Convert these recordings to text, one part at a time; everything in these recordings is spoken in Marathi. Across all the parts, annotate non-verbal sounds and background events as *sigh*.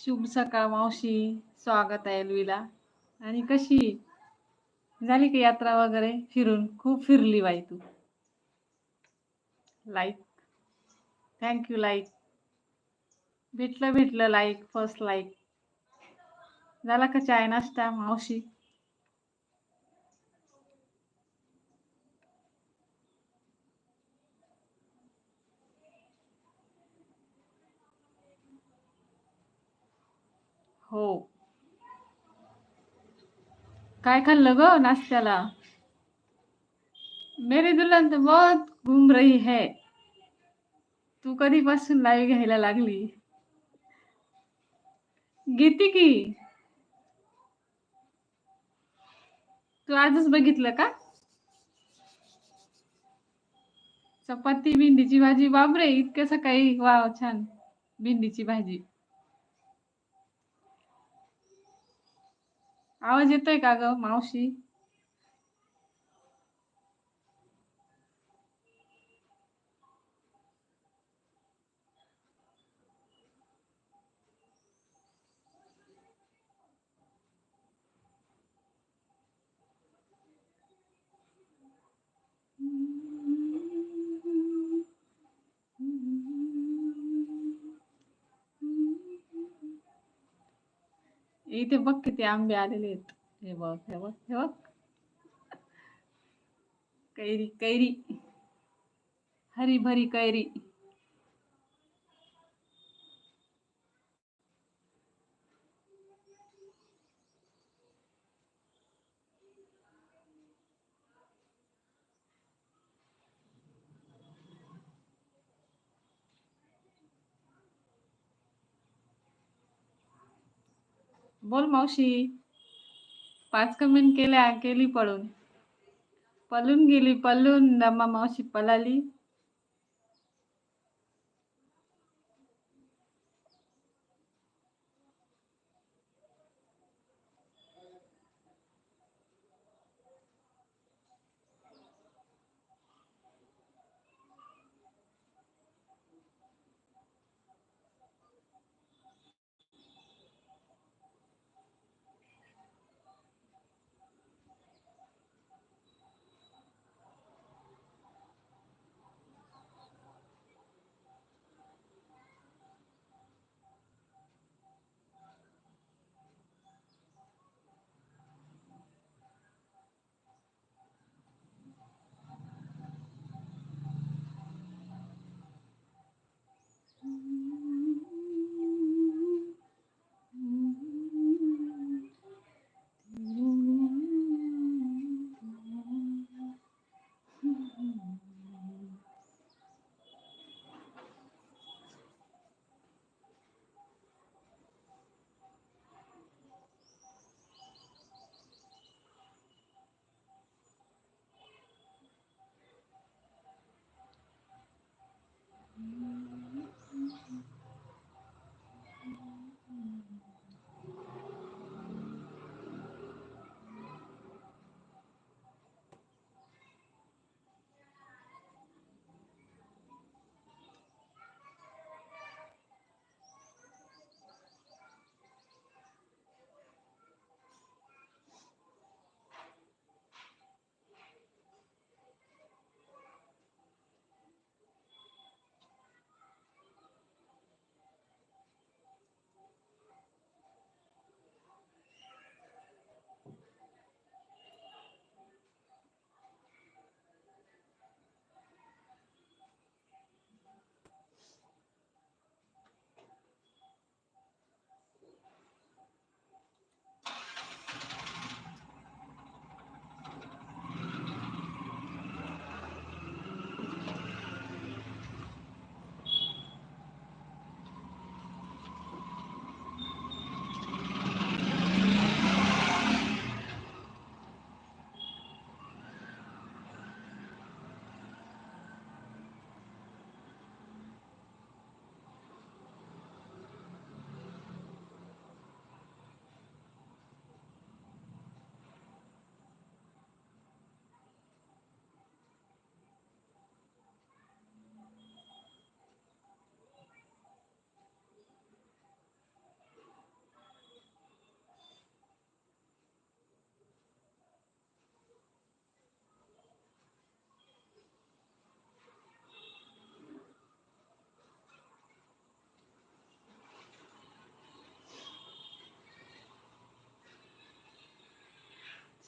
शुभ सकाळ मावशी. स्वागत आहे एलवीला. आणि कशी? झाली का यात्रा वगैरे? फिरून? खूप फिरली बाई तू. लाईक थँक्यू लाईक भेटलं भेटलं लाईक फर्स्ट लाईक झाला का चाय नाश्ता मावशी? हो. काय खाल्लं ग नाश्त्याला? मेरी दुल्हन तर बहुत घुम रही है. तू कधीपासून लाईव्ह घ्यायला लागली? घेते की? तू आजच बघितलं का? चपाती भेंडीची भाजी? बापरे इतकं सकाळी. वा छान. भेंडीची भाजी. आवाज येतोय का ग मावशी इथे बघ किती आंबे आलेले आहेत. हे बघ हे बघ हे बघ. कैरी कैरी. हरी भरी कैरी. बोल मावशी. पाच कमेंट केल्या केली पळून. पळून गेली पळून रमा मावशी पळाली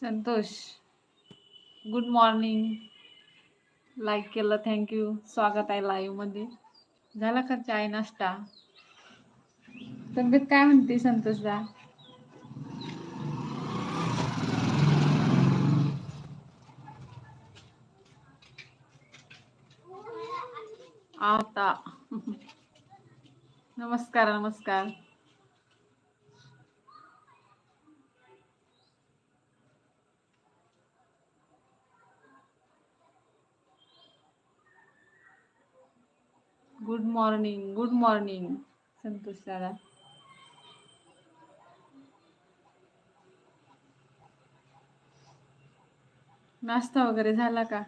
संतोष गुड मॉर्निंग लाईक केलं थँक्यू स्वागत आहे लाईव्हमध्ये. झाला का चाय नाश्ता? तब्येत काय म्हणते संतोषदा? आता नमस्कार नमस्कार. Good morning good morning Santosh दादा. नाश्ता वगैरे झाला का?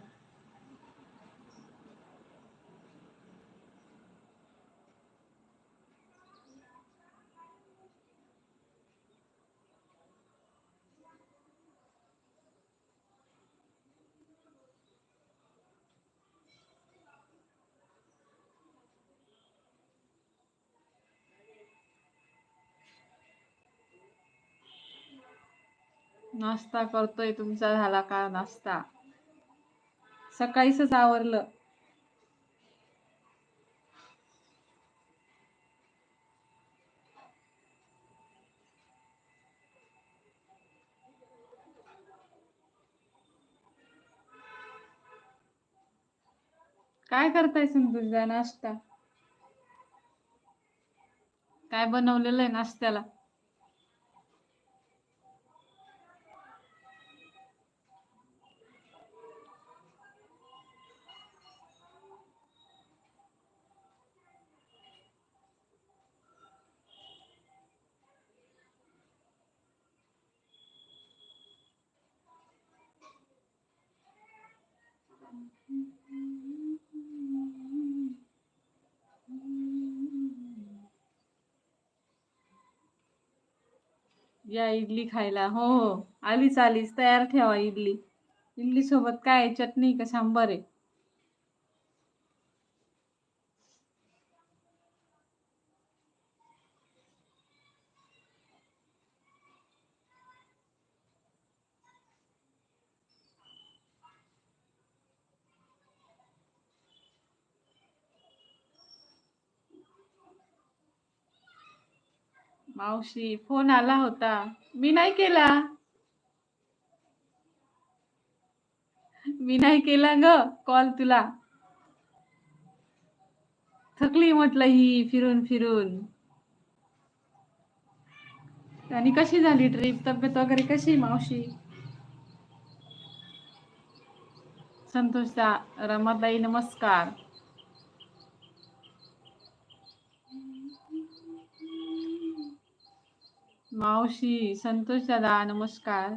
नाश्ता करतोय तुमचा झाला का नाश्ता? सकाळीच आवरलं. काय करताय तुझा नाश्ता? काय बनवलेलं आहे नाश्त्याला? या इडली खायला. हो हो. आलीच आलीच. तयार ठेवा इडली. इडली सोबत काय चटणी का सांबार आहे? मावशी फोन आला होता. मी नाही केला. मी नाही केला ग कॉल तुला. थकली म्हटलं ही फिरून फिरून. आणि कशी झाली ट्रिप तब्येत वगैरे कशी मावशी? संतोषदा रमाताई नमस्कार. मावशी संतोष दादा नमस्कार.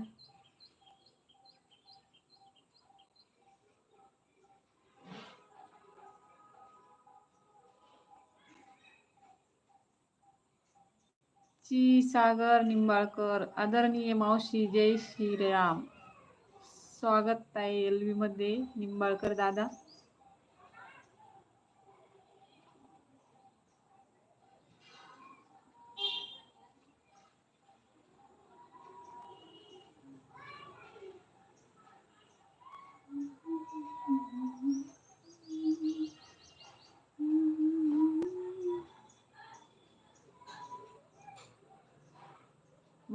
ची सागर निंबाळकर आदरणीय मावशी जय श्रीराम. स्वागत आहे एलवी मध्ये निंबाळकर दादा.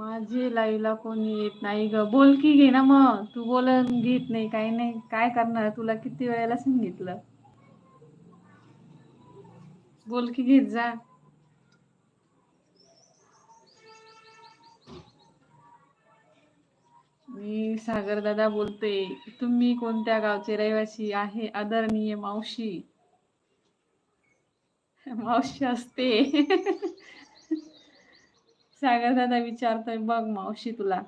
माझी लाईव्हला कोणी येत नाही ग. बोल की घे ना मग. तू बोलून घेत नाही काही नाही. काय करणार? तुला किती वेळेला सांगितलं? बोल की घेत जा. मी सागर दादा बोलते तुम्ही कोणत्या गावचे रहिवासी आहे? आदरणीय मावशी. मावशी असते. सागर दादा विचारतोय बघ मावशी तुला.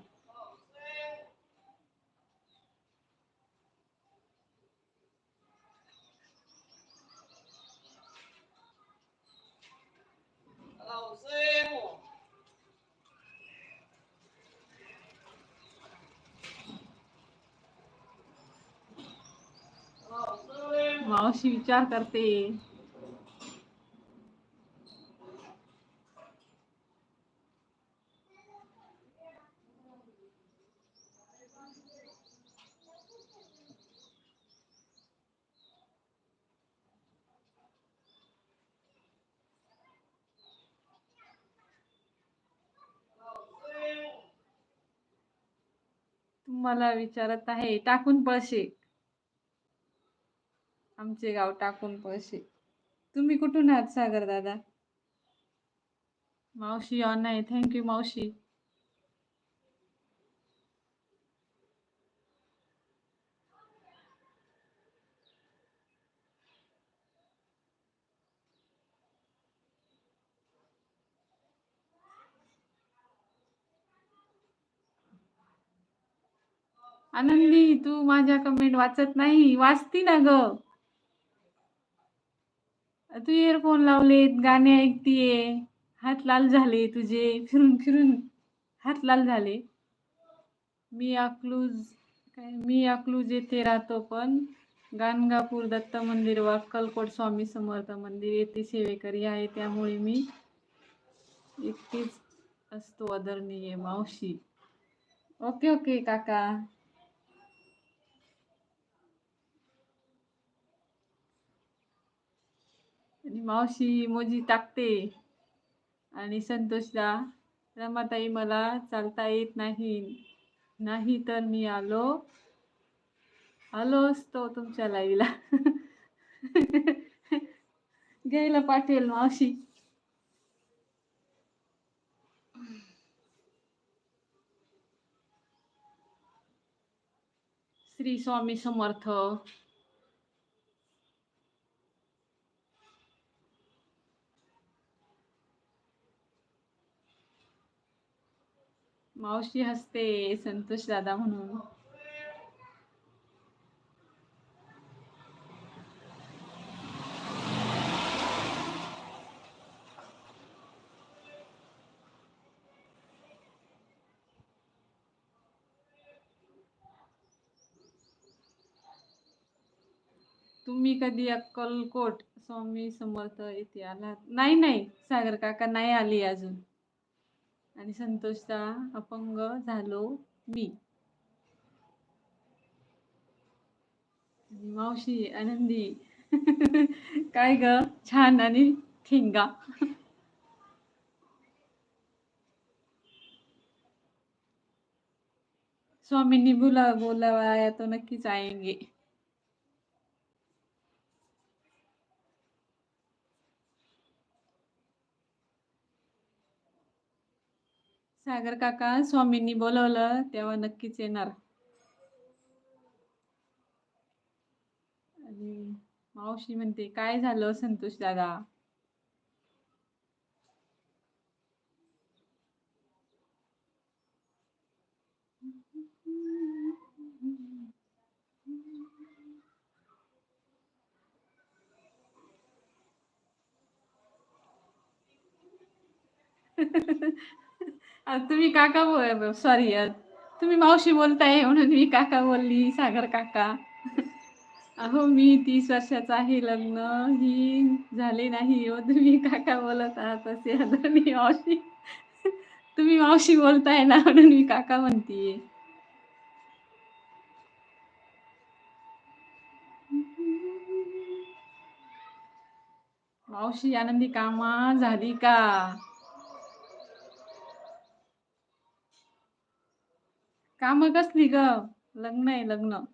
मावशी विचार करते. तुम्हाला विचारत आहे टाकून पळशे. आमचे गाव टाकून पळशे. तुम्ही कुठून आहात सागर दादा? मावशी ऑन आहे थँक्यू मावशी. आनंदी तू माझ्या कमेंट वाचत नाही. वाचती ना ग. तू इयरफोन लावलेत गाणे ऐकतीये. हात लाल झाले तुझे. फिरून फिरून. हात लाल झाले. मी अकलूज काय मी अकलूज येथे राहतो पण गाणगापूर दत्त मंदिर व अक्कलकोट स्वामी समर्थ मंदिर येथे सेवेकरी आहे. त्यामुळे मी एकटीच असतो आदरणीय मावशी. ओके ओके काका. आणि मावशी मोजी टाकते. आणि संतोषला रमाताई मला चालता येत नाही. नाही तर मी आलो आलो असतो तुमच्या लाईला *laughs* घ्यायला पाठवेल मावशी. श्री स्वामी समर्थ. मावशी हसते संतोष दादा म्हणून. तुम्ही कधी अक्कलकोट स्वामी समर्थ येथे आलात? नाही नाही सागर काका नाही आली अजून. आणि संतोषचा अपंग झालो मी. मावशी आनंदी. *laughs* काय ग? छान आणि ठिंगा. स्वामींनी बोला बोलावा तो नक्कीच आएंगे. सागर काका स्वामींनी बोलवलं तेव्हा नक्कीच येणार. आणि मावशी म्हणते काय झालं संतोष दादा? *laughs* तुम्ही काका बोल सॉरी तुम्ही मावशी बोलताय म्हणून मी काका बोलली सागर काका. अहो मी तीस वर्षाचा आहे लग्न ही झाले नाही हो तुम्ही काका बोलत आहात असे आदरणीय मावशी. तुम्ही मावशी बोलताय ना म्हणून मी काका म्हणतीये. मावशी आनंदी कामा झाली का? काम कसली ग. लग्न आहे लग्न.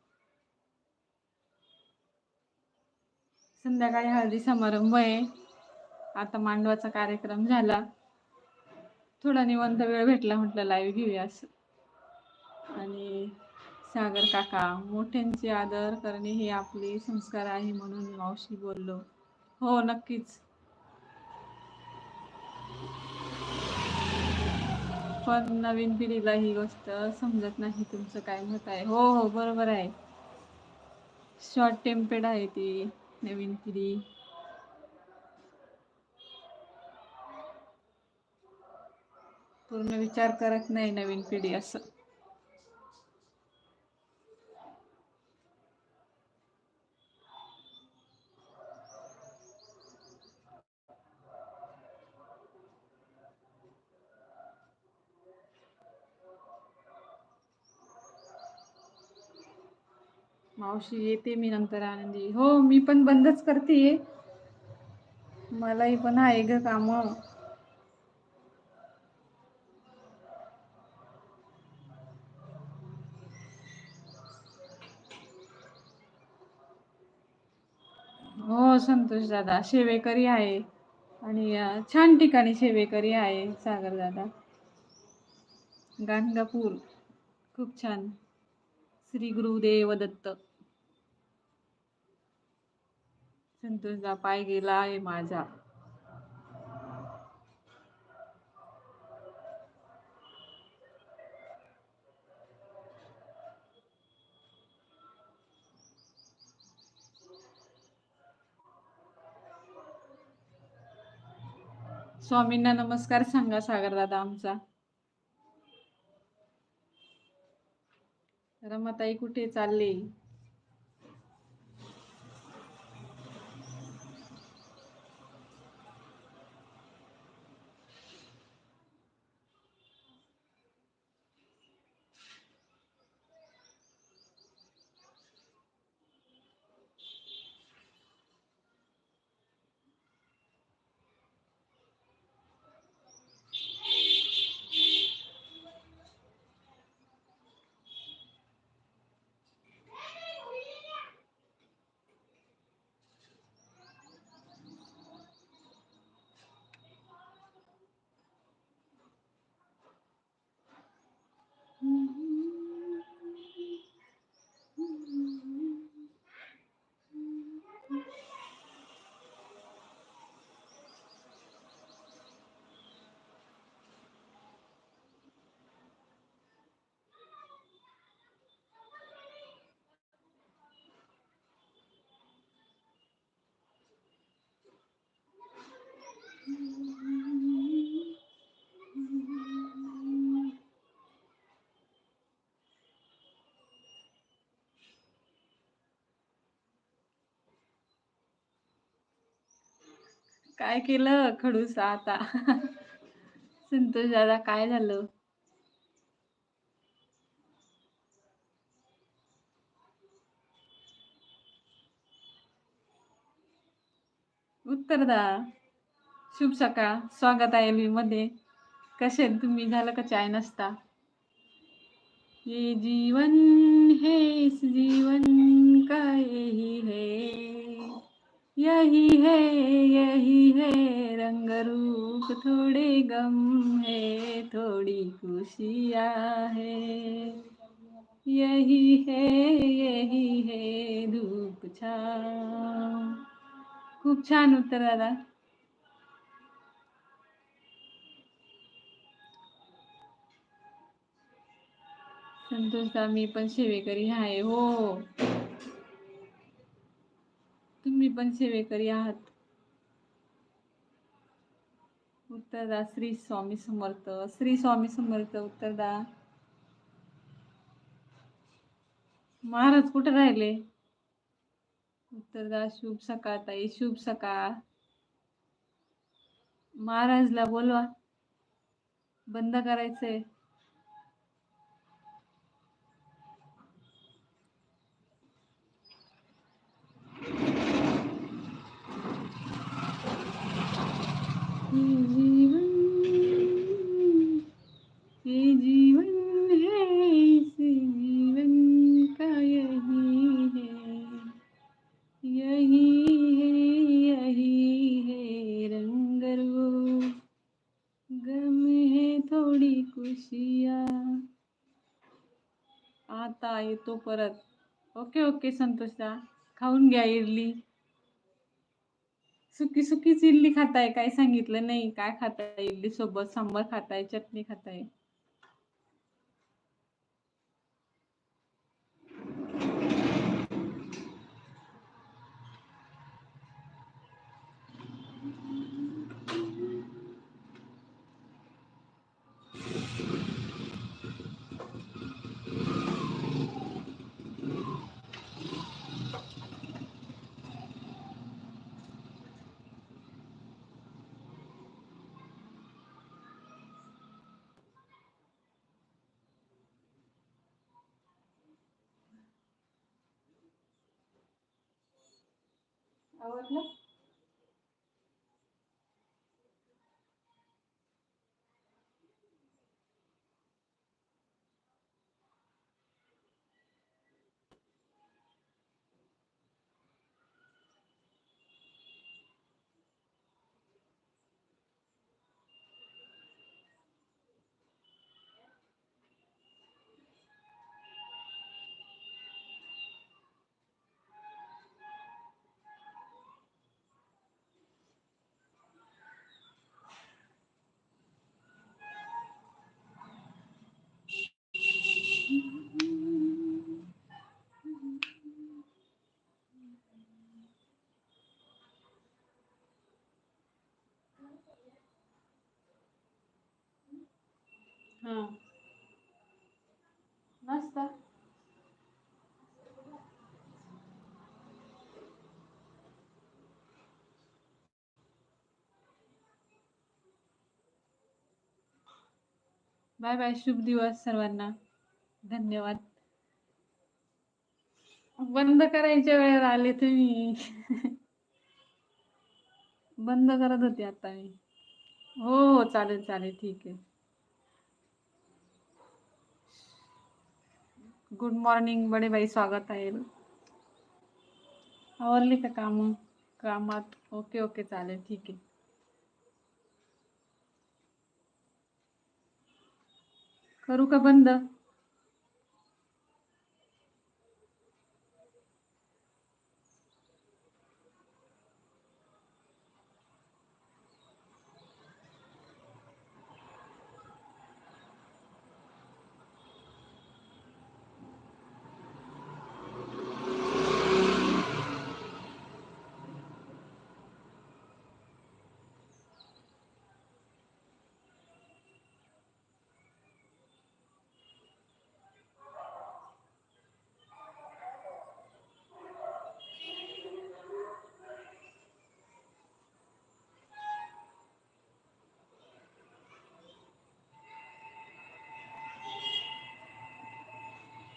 संध्याकाळी हळदी समारंभ आहे. आता मांडवाचा कार्यक्रम झाला. थोडा निवंत वेळ भेटला म्हटलं लाईव्ह घेऊया असं. आणि सागर काका मोठ्यांचे आदर करणे हे आपले संस्कार आहे म्हणून मावशी बोललो. हो नक्कीच. पण नवीन पिढीला ही गोष्ट समजत नाही तुमचं काय मत आहे. हो हो बरोबर आहे. शॉर्ट टेम्पेड आहे ती नवीन पिढी. पूर्ण विचार करत नाही नवीन पिढी असं. मावशी येते मी नंतर आनंदी. हो मी पण बंदच करते मलाही पण आहे ग काम. हो संतोष दादा शेवेकरी आहे. आणि छान ठिकाणी शेवेकरी आहे सागर दादा. गाणगापूर खूप छान. श्री गुरुदेव दत्त. संतोषदा पाय गेला आहे माझा. स्वामींना नमस्कार सांगा सागर दादा आमचा. रमाताई कुठे चालले? काय केलं खडूस आता? संतोष दादा काय झालं? उत्तर दा शुभ सकाळ. स्वागत आहे मी मध्ये. कसे तुम्ही? झालं का चाय नसता ये जीवन है इस जीवन का यही है? यही है यही है रंग रूप थोड़े गम है, थोड़ी खुशिया है। यही है यही है, धूप छाँव खूप छान उत्तर दादा। संतोष मी पण सेवेकरी आहे हो. तुम्ही पण सेवेकरी आहात. उत्तरदा श्री स्वामी समर्थ. श्री स्वामी समर्थ उत्तरदा महाराज कुठे राहिले? उत्तरदा शुभ सकाळ ताई शुभ सकाळ. महाराजला बोलवा. बंद करायचंय. परत. ओके ओके संतोषदा. खाऊन घ्या इडली. सुकी सुकीच इडली खाताय काय सांगितलं नाही. काय खाताय? इडली सोबत सांबर खाताय चटणी खाताय. आवडलं हा. बाय बाय शुभ दिवस सर्वांना. धन्यवाद. बंद करायच्या वेळेवर आले तुम्ही. *laughs* बंद करत होते आता मी. हो हो चालेल चालेल ठीक आहे. गुड मॉर्निंग बडे बाई स्वागत आहे. आवरली का काम? कामात? ओके ओके चालेल ठीक आहे. करू का बंद?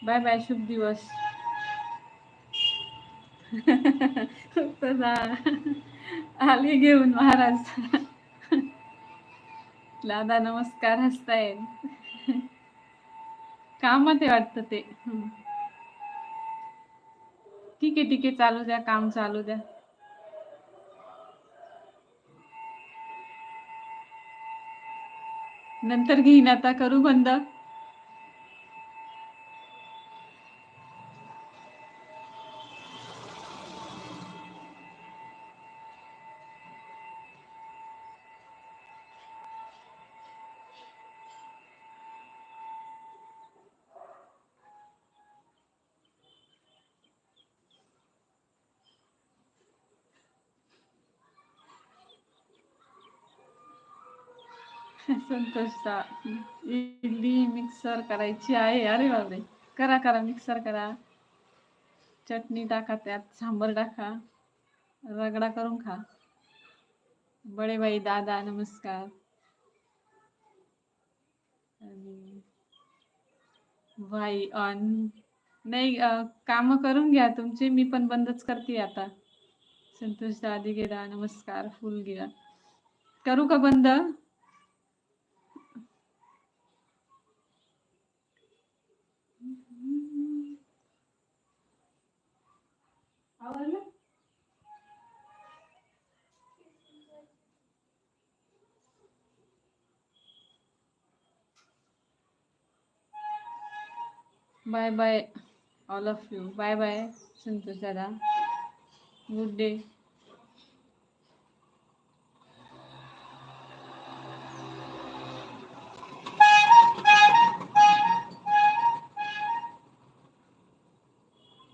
बाय बाय शुभ दिवस. आली आले घेऊन महाराज. दादा नमस्कार हसताय कामात आहे वाटतं ते. ठीक आहे ठीक आहे चालू द्या काम चालू द्या. नंतर घेईन आता करू बंद. संतोषचा. इडली मिक्सर करायची आहे. अरे बापरे. करा करा मिक्सर करा. चटणी टाका त्यात सांबर टाका. रगडा करून खा. बडे बाई दादा नमस्कार. आणि भाई ऑन नाही काम करून घ्या तुमचे. मी पण बंदच करते आता. संतोष दादी गेला नमस्कार फुल गेला. करू का बंद? ಆಗಲ್ಲ bye bye all of you. Bye bye santoshada good day.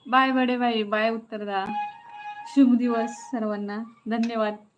Bye बडे बाई बाय उत्तरदा. शुभ दिवस सर्वांना. धन्यवाद.